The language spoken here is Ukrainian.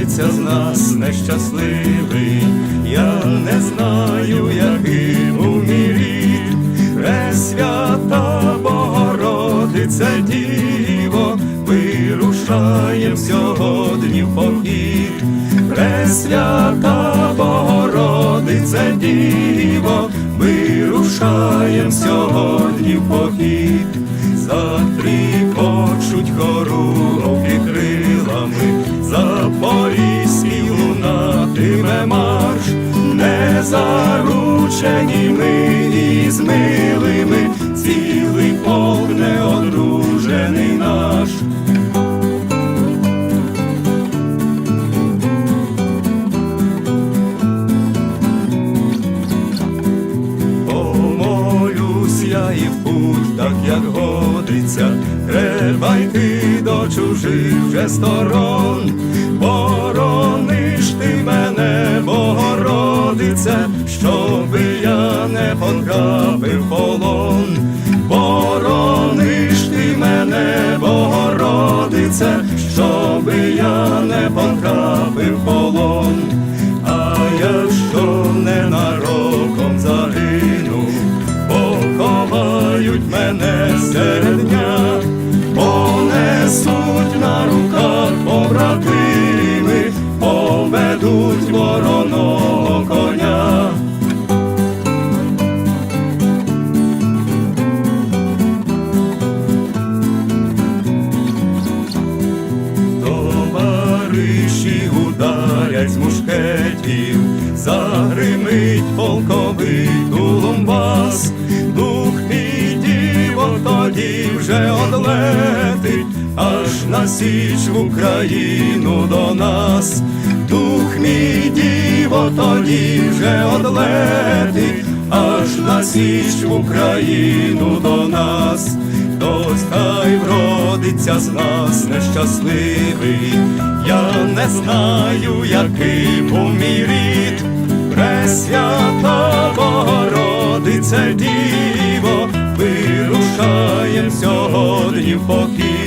Богородиця з нас нещасливий, я не знаю, який був мій рід, Пресвята Богородице Діво, вирушаєм сьогодні в похід, Пресвята Богородице Діво, вирушаєм сьогодні в похід, затріпочуть Запорізький лунатиме марш, не заручені ми із милими, В путь, так як годиться, треба йти до чужих вже сторон, борониш ти мене, Богородице, щоби я не потрапив полон, Ударять з мушкетів, загримить полковий тулумбас, дух підіво тоді вже одлетить, аж на січ в Україну до нас, дух мій діво тоді вже одлетить, аж на січ в Україну до нас. Хтось з нас нещасливий, я не знаю, який був мій рід, Пресвята Богородице Діво, вирушаєм сьогодні в покій.